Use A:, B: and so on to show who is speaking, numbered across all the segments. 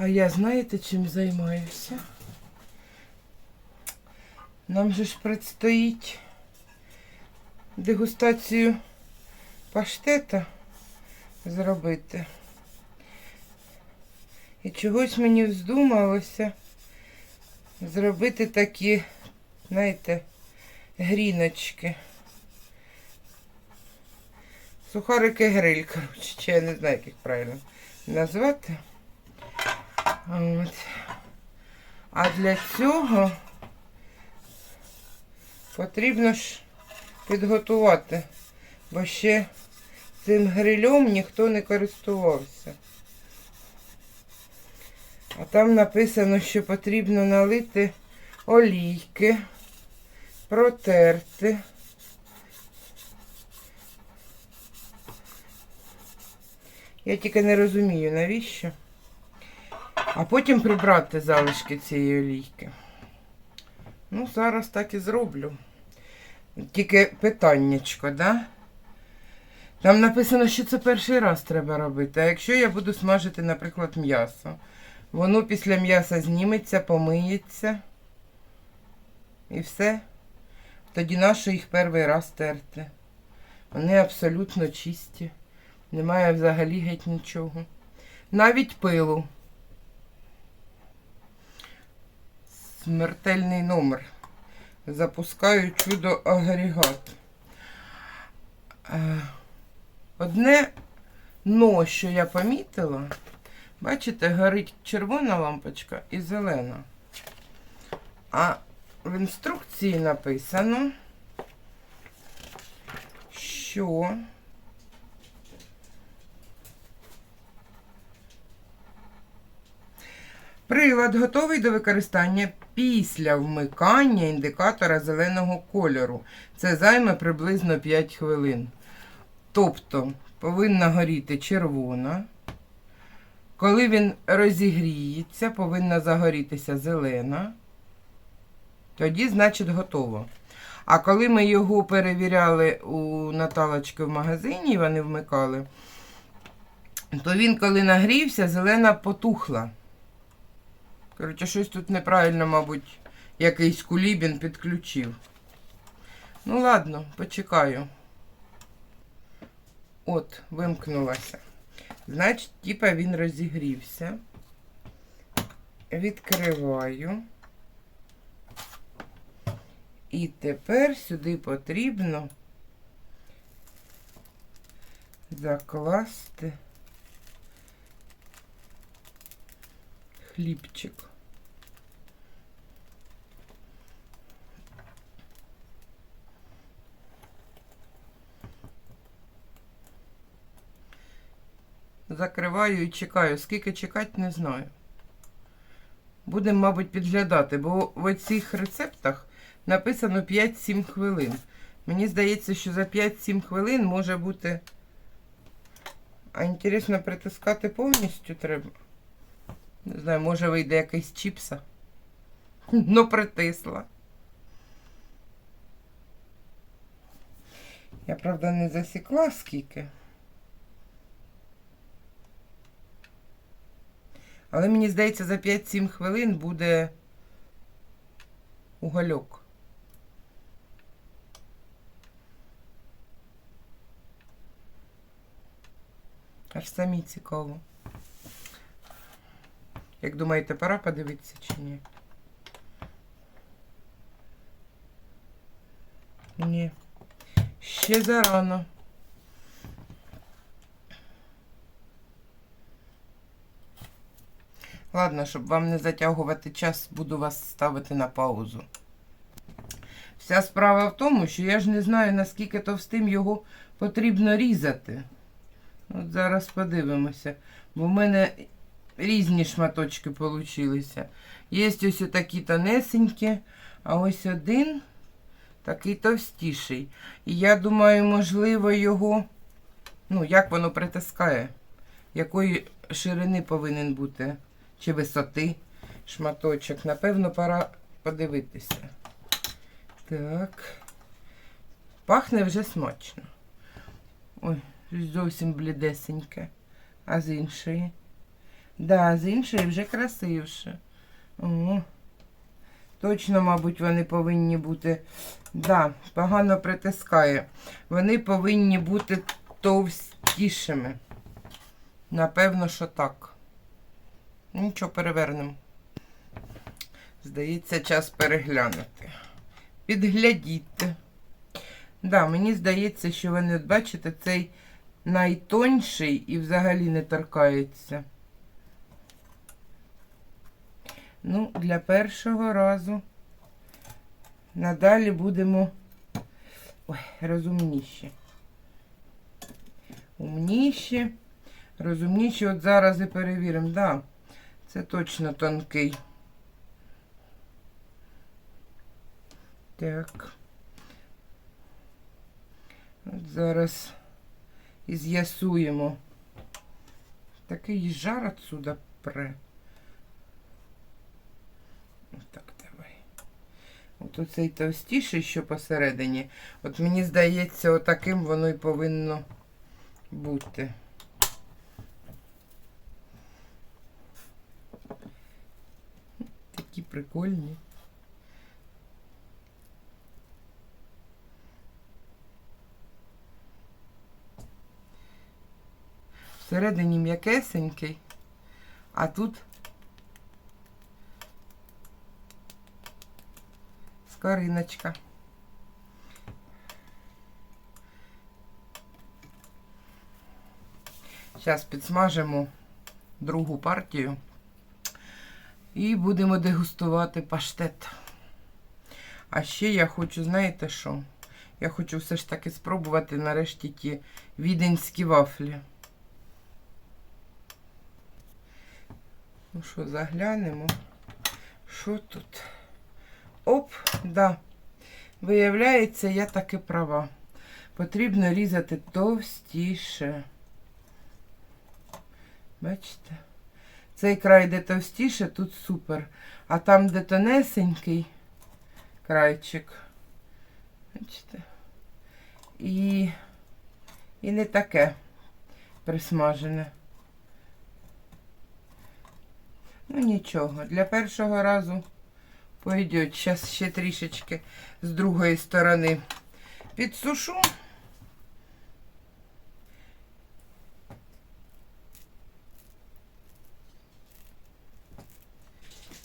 A: А я знаєте, чим займаюся? Нам же ж предстоїть дегустацію паштета зробити. І чогось мені вздумалося зробити такі, знаєте, гріночки. Сухарики гриль, коротше, чи я не знаю, як їх правильно назвати. От. А для цього потрібно ж підготувати, бо ще цим грилем ніхто не користувався. А там написано, що потрібно налити олійки, протерти. Я тільки не розумію, навіщо. А потім прибрати залишки цієї олійки. Ну, зараз так і зроблю. Тільки питаннячко, да? Там написано, що це перший раз треба робити. А якщо я буду смажити, наприклад, м'ясо, воно після м'яса зніметься, помиється. І все. Тоді нащо їх перший раз терти? Вони абсолютно чисті. Немає взагалі геть нічого. Навіть пилу. Смертельний номер. Запускаю чудо агрегат. Е, Одне но, що я помітила, бачите, горить червона лампочка і зелена. А в інструкції написано, що Прилад готовий до використання після вмикання індикатора зеленого кольору. Це займе приблизно 5 хвилин. Тобто повинна горіти червона. Коли він розігріється, повинна загорітися зелена. Тоді, значить, готово. А коли ми його перевіряли у Наталочки в магазині, вони вмикали, то він, коли нагрівся, зелена потухла. Коротше, щось тут неправильно, мабуть, якийсь кулібін підключив. Ну, ладно, почекаю. От, вимкнулася. Значить, типа він розігрівся. Відкриваю. І тепер сюди потрібно закласти хлібчик. Закриваю і чекаю. Скільки чекати, не знаю. Будемо, мабуть, підглядати, бо в цих рецептах написано 5-7 хвилин. Мені здається, що за 5-7 хвилин може бути. А інтересно, притискати повністю треба. Не знаю, може вийде якийсь чіпса. Ну, притисла. Я, правда, не засікла скільки. Але мені здається, за 5-7 хвилин буде угольок. Аж самі цікаво. Як думаєте, пора подивитися чи ні? Ні. Ще зарано. Ладно, щоб вам не затягувати час, буду вас ставити на паузу. Вся справа в тому, що я ж не знаю, наскільки товстим його потрібно різати. От зараз подивимося. Бо в мене різні шматочки получилися. Є ось такі тонесенькі, а ось один такий товстіший. І я думаю, можливо, його, ну, як воно притискає, якої ширини повинен бути чи висоти шматочок. Напевно, пора подивитися. Так. Пахне вже смачно. Ой, зовсім блідесеньке. А з іншої? Да, з іншої вже красивше. О, точно, мабуть, вони повинні бути. Да, погано притискає. Вони повинні бути товстішими. Напевно, що так. Нічого, перевернемо. Здається, час переглянути. Підглядіти. Да, мені здається, що вони, от бачите, цей найтонший і взагалі не торкається. Ну, для першого разу. Надалі будемо ой, розумніші. Умніші, розумніші. От зараз і перевіримо. Да, це точно тонкий. Так. От зараз і з'ясуємо. Такий жар отсюда пре. Так, давай. От оцей товстіший, що посередині. От мені здається, отаким воно і повинно бути. Такі прикольні. Всередині м'якесенький, а тут скориночка. Зараз підсмажимо другу партію і будемо дегустувати паштет. А ще я хочу, знаєте що? Я хочу все ж таки спробувати нарешті ті віденські вафлі. Ну що, заглянемо. Що тут? Оп, да. Виявляється, я таки права. Потрібно різати товстіше. Бачите? Цей край, де товстіше, тут супер. А там, де тонесенький крайчик. Бачите? І, і не таке присмажене. Ну нічого, для першого разу пойдет. Зараз ще трішечки з другої сторони підсушу.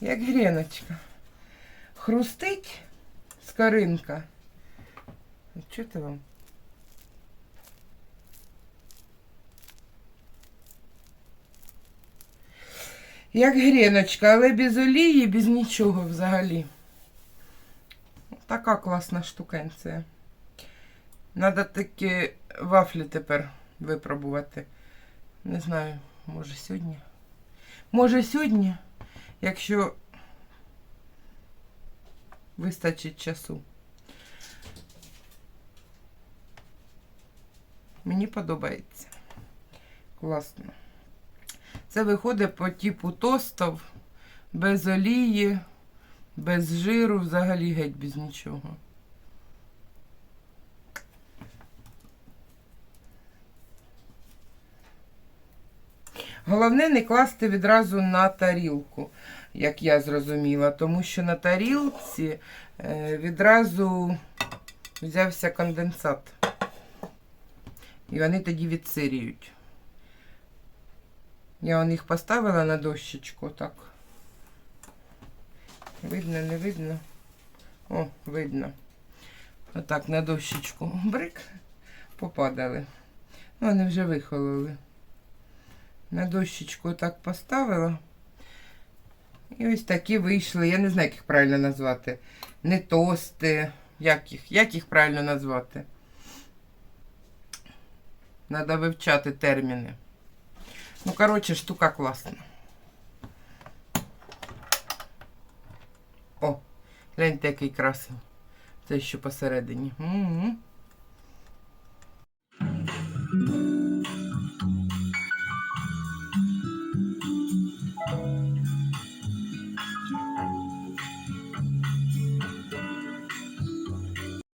A: Як гріночка. Хрустить скоринка. Що ти вам? Як гріночка, але без олії, без нічого взагалі. Така класна штукенція. Надо такі вафлі тепер випробувати. Не знаю, може сьогодні. Може сьогодні, якщо вистачить часу. Мені подобається. Класно. Це виходить по типу тостов, без олії, без жиру, взагалі геть без нічого. Головне не класти відразу на тарілку, як я зрозуміла, тому що на тарілці е, відразу взявся конденсат. І вони тоді відсирюють. Я їх поставила на дощечку, так. Видно, не видно. О, видно. Отак на дощечку. Брик. Попадали. Ну, вони вже вихололи. На дощечку так поставила. І ось такі вийшли. Я не знаю, як їх правильно назвати. Не тости. Як їх? Як їх правильно назвати? Надо вивчати терміни. Ну, коротше, штука класна. О, гляньте, який красив. Це ще посередині. Угу.